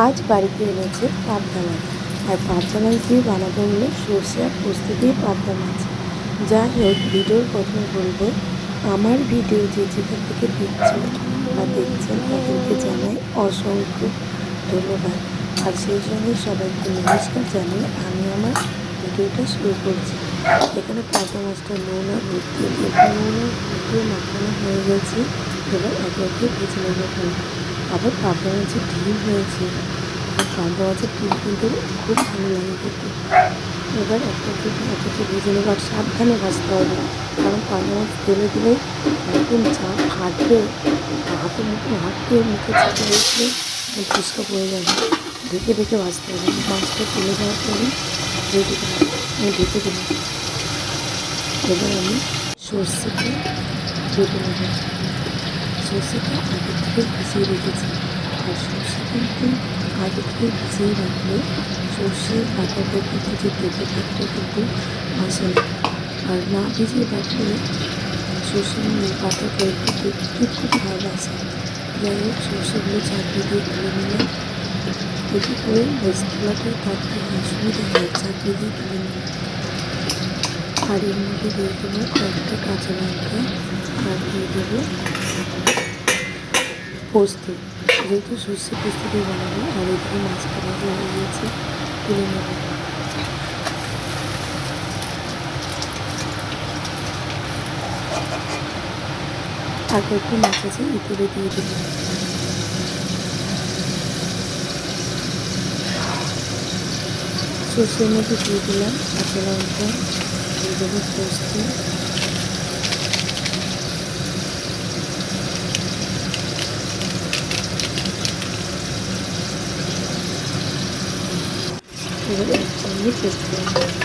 আজ বাড়িতে এনেছে পাবদা মাছ আর পাবদা মাছ দিয়ে বানাবো হলো সর্ষে আর পোস্ত দিয়ে পাবদা মাছ যাই হোক, ভিডিওর প্রথমে বলব, আমার ভিডিও যে যেখান থেকে দেখছেন বা দেখছেন, তাদেরকে জানাই অসংখ্য ধন্যবাদ। আর সেই সঙ্গে সবাইকে নমস্কার জানিয়ে আমি আমার ভিডিওটা শুরু করছি। এখানে পাবদা মাছটা নুন আর দিয়ে নুন আর দিয়ে মাখানো হয়ে গেছে। এবার একে একে ভেজে নেব। আবার পাবদা মাছের ডিম হয়েছে পাবদা মাছের ডিম কিন্তু খুব ভালো লাগে খেতে। এবার একটা একটা একটু ভেজে নেব আর সাবধানে ভাজতে হবে। কারণ পাবদা মাছ তেলে দিলে একদম চা ফাটবে হাতে মুখে দিয়ে মুখে চেপে বসলে ফুচকা পড়ে যাবে। ঢেকে ঢেকে ভাজতে হবে, মাছটা তুলে যাওয়ার পরে ঢেকে আমি ঢেকে দিলাম এবার আমি সর্ষেটা বেটে নেব। সর্ষেটা আগে থেকে ভিজিয়ে রেখেছি। আর সর্ষে কিন্তু আগে থেকে ভিজিয়ে রাখলে সর্ষে পাতাটা কিন্তু যে তেতো ভাবটা কিন্তু আসে আর না ভিজিয়ে রাখলে সর্ষে পাতাটা একটু কুটকুটি ভাব আসে। যাই হোক, সর্ষেগুলো চাকরি দিয়ে তুলে নিলাম। এটি করে ভেজগুলোতে থাকতে অসুবিধা হয় চাকরি দিয়ে তুলে নিলাম। আর এর মধ্যে দিয়ে দেবো কয়েকটা কাঁচা লঙ্কা, আর দিয়ে দেবো পোস্ত। যেহেতু সর্ষে পোস্ত দিয়ে বানাবো, আর এদিকে মাছটা ভাজা হয়ে গিয়েছে, তুলে নেব। আর কয়েকটা মাছ আছে এগুলো দিয়ে দেবো। সর্ষের মধ্যে দিয়ে দিলাম কাঁচা লঙ্কা দিয়ে এবার একসঙ্গে পেস্ট করব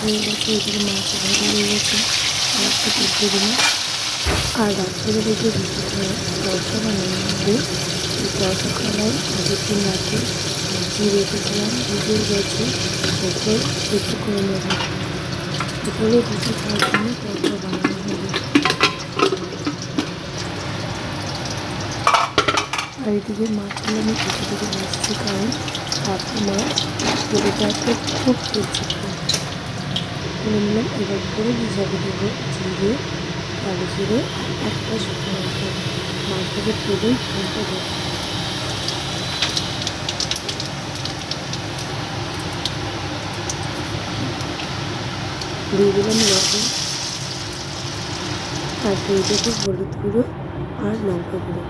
হয়ে গেছে এদিকে মাছ ভাজা হয়ে গেছে মাছটা পেটে দিলাম আর রাত্রে দেখে ভিডিওটা তরকা বানানোর মধ্যে এই তরকা খাবার আগের এগুলো ভিজে খাওয়ার জন্য বানানো হবে আর এদিকে মাছগুলো আমি কেটে কেটে ভাজছি কারণ পাপড়ি মাছ খুব নিলাম এবার করে ভিজাবে দেবো, জিরে, কালো জিরে একটা শুকনো মাছটাকে তুলেই ফোনটা দেবো দিয়ে দিলাম লবণ। আর দিয়ে দেবো হলুদ গুঁড়ো আর লঙ্কা গুঁড়ো।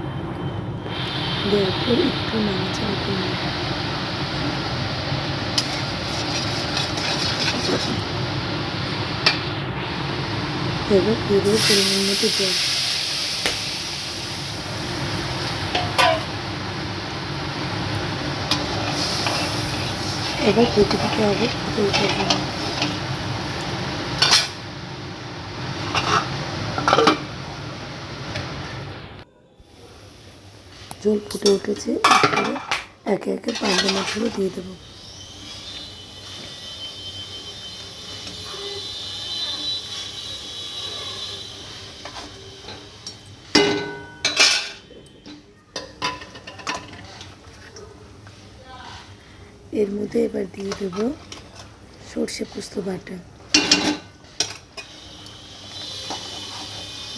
দেওয়ার পর একটু নাড়াচাড়া এবার দিয়ে পরিমাণ মতো জল। এবার কেটে ফুটে ওঠার জল ফুটে উঠেছে একে একে পান্ডা মাছগুলো দিয়ে দেবো। এর মধ্যে এবার দিয়ে দেব সর্ষে পোস্ত বাটা।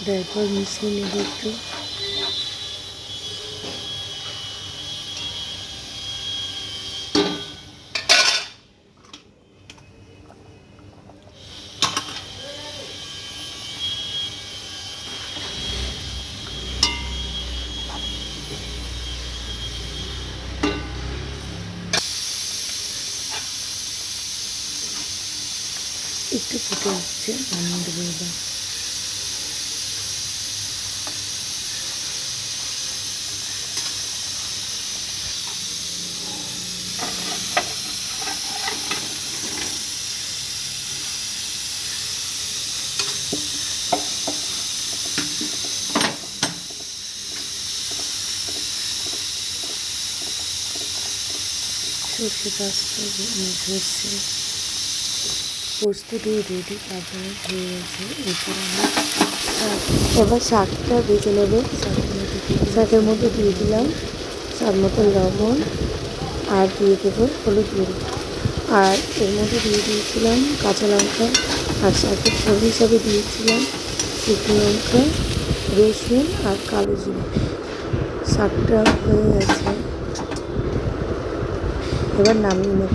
তারপর মিশিয়ে নেব একটু। একটু ফুটে আসছে নামিয়ে দেবো এবার সর্ষে গাছটা ঝরছে প্রস্তুতি রেডি তারপরে হয়ে গেছে এরপর আমি এবার শাকটা ভেজে নেব। শাকের মধ্যে দিয়ে দিলাম স্বাদ মতো লবণ আর দিয়ে দেবো হলুদ গুঁড়ো। আর এর মধ্যে দিয়ে দিয়েছিলাম কাঁচা লঙ্কা আর শাকের ফোড়ন হিসাবে দিয়েছিলাম শুকনো লঙ্কা, রসুন আর কালো জিরে। শাকটা হয়ে গেছে। এবার নামিয়ে নেব।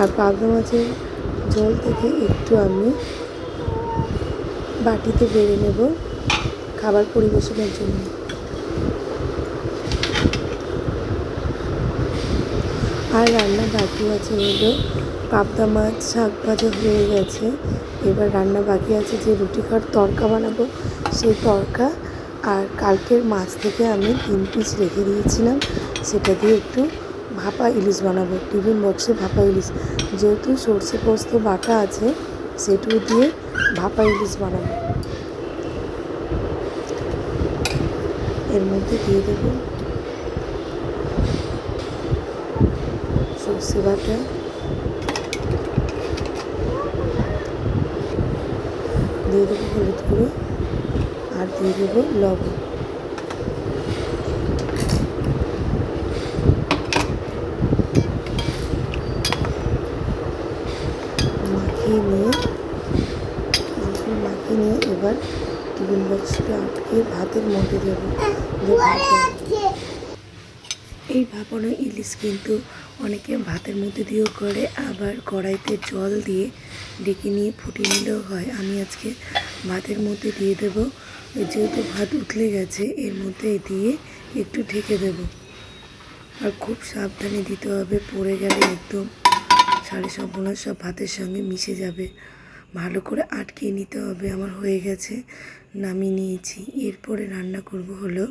আর পাবদা মাছের জল থেকে একটু আমি বাটিতে বেড়ে নেব খাবার পরিবেশনের জন্য। আর রান্না বাকি আছে হলো পাবদা মাছ, শাক ভাজা হয়ে গেছে। এবার রান্না বাকি আছে যে রুটি খাওয়ার তরকা বানাবো, সেই তরকা। আর কালকের মাছ থেকে আমি তিন পিস রেখে দিয়েছিলাম, সেটা দিয়ে একটু ভাপা ইলিশ বানাবো, টিফিন বক্সে ভাপা ইলিশ। যেহেতু সর্ষে পোস্ত বাটা আছে, সেটুকু দিয়ে ভাপা ইলিশ বানাবো। এর মধ্যে দিয়ে দেবো সর্ষে বাটা। দিয়ে দেবো হলুদ গুঁড়ো। আর দিয়ে দেবো লবণ মাখিয়ে নিয়ে নিয়ে এবার টিফিন বক্সটা আটকে ভাতের মধ্যে দেবো। এই ভাপানো ইলিশ কিন্তু অনেকে ভাতের মধ্যে দিয়েও করে আবার কড়াইতে জল দিয়ে ডেকে নিয়ে ফুটিয়ে নিলেও হয়। আমি আজকে ভাতের মধ্যে দিয়ে দেবো। যেহেতু ভাত উতলে গেছে এর মধ্যে দিয়ে একটু ঢেকে দেবো। আর খুব সাবধানে দিতে হবে পড়ে গেলে একদম সাড়ে সম্পূর্ণ সব ভাতের সঙ্গে মিশে যাবে। ভালো করে আটকে নিতে হবে, আমার হয়ে গেছে, নামিয়ে নিয়েছি। এরপরে রান্না করব হলো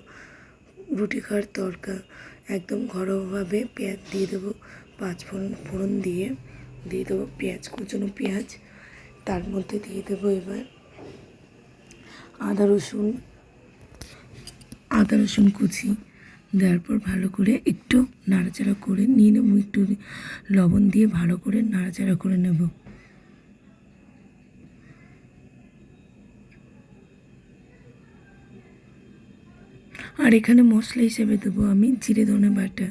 রুটি খাওয়ার তড়কা একদম ঘরোয়াভাবে পেঁয়াজ দিয়ে দেবো, পাঁচ ফোড়ন ফোড়ন দিয়ে দিয়ে দেবো পেঁয়াজ, কুচনো পেঁয়াজ। তার মধ্যে দিয়ে দেবো এবার আদা, রসুন আদা, রসুন কুচি। দেওয়ার পর ভালো করে একটু নাড়াচাড়া করে নিয়ে নেব, একটু লবণ দিয়ে ভালো করে নাড়াচাড়া করে নেব। আর এখানে মশলা হিসেবে দেবো আমি জিরে ধনে বাটা।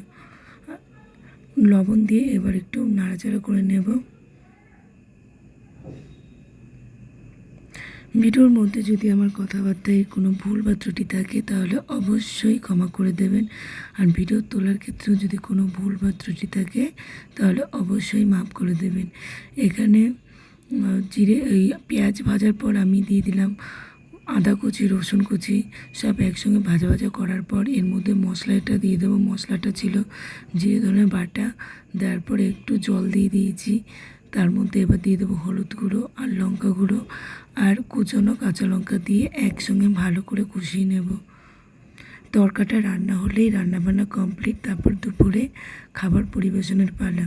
লবণ দিয়ে এবার একটু নাড়াচাড়া করে নেব। ভিডিওর মধ্যে যদি আমার কথাবার্তায় কোনো ভুল বা ত্রুটি থাকে, তাহলে অবশ্যই ক্ষমা করে দেবেন। আর ভিডিও তোলার ক্ষেত্রেও যদি কোনো ভুল বা ত্রুটি থাকে, তাহলে অবশ্যই মাফ করে দেবেন। এখানে জিরে, এই পেঁয়াজ ভাজার পর আমি দিয়ে দিলাম আদা কুচি, রসুন কুচি সব একসঙ্গে ভাজা ভাজা করার পর এর মধ্যে মশলাটা দিয়ে দেবো। মশলাটা ছিল জিরে ধনের বাটা, দেওয়ার পরে একটু জল দিয়ে দিয়েছি। তার মধ্যে এবার দিয়ে দেবো হলুদ গুঁড়ো আর লঙ্কা গুঁড়ো আর কুচনো কাঁচা লঙ্কা দিয়ে একসঙ্গে ভালো করে কষিয়ে নেব। তরকাটা রান্না হলেই রান্নাবান্না কমপ্লিট, তারপর দুপুরে খাবার পরিবেশনের পালা।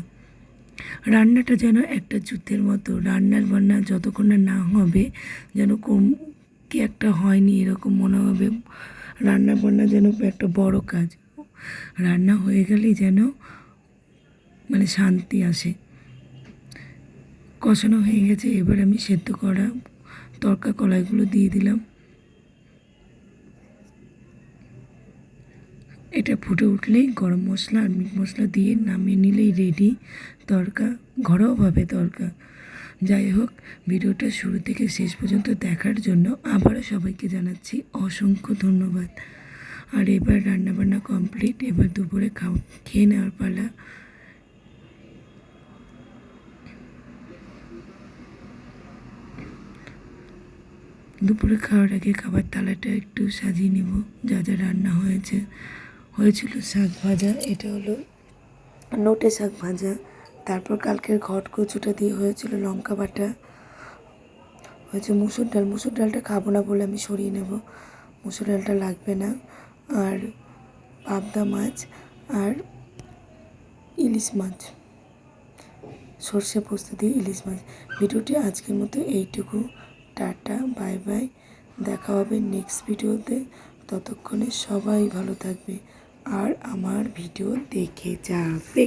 রান্নাটা যেন একটা যুদ্ধের মতো, রান্নার বান্না যতক্ষণ না না হবে যেন কম কি একটা হয়নি এরকম মনে হবে। রান্না বান্না যেন একটা বড় কাজ। রান্না হয়ে গেলেই যেন মানে শান্তি আসে। কষানো হয়ে গেছে, এবার আমি সেদ্ধ করা তরকা কলাইগুলো দিয়ে দিলাম। এটা ফুটে উঠলেই গরম মশলা আর মিট মশলা দিয়ে নামিয়ে নিলেই রেডি তরকা, ঘরোয়াভাবে তরকা। যাই হোক ভিডিওটা শুরু থেকে শেষ পর্যন্ত দেখার জন্য আবারও সবাইকে জানাচ্ছি অসংখ্য ধন্যবাদ। আর এবার রান্নাবান্না কমপ্লিট এবার দুপুরে খাওয়া খেয়ে নেওয়ার পালা। দুপুরে খাওয়ার আগে খাবার থালাটা একটু সাজিয়ে নেব, যা যা রান্না হয়েছে। হয়েছিল শাক ভাজা, এটা হলো নোটে শাক ভাজা। তারপর কালকের ঘট কচুটা দিয়ে হয়েছিল লঙ্কা বাটা। হয়েছে মুসুর ডাল। মুসুর ডালটা খাব না বলে আমি সরিয়ে নেব। মুসুর ডালটা লাগবে না। আর পাবদা মাছ আর ইলিশ মাছ। সর্ষে পোস্ত দিয়ে ইলিশ মাছ। ভিডিওটি আজকের মতো এইটুকু। Tata, bye bye. দেখা হবে নেক্সট ভিডিওতে। ততক্ষণে সবাই ভালো থাকবে। আর আমার ভিডিও দেখে যাবে।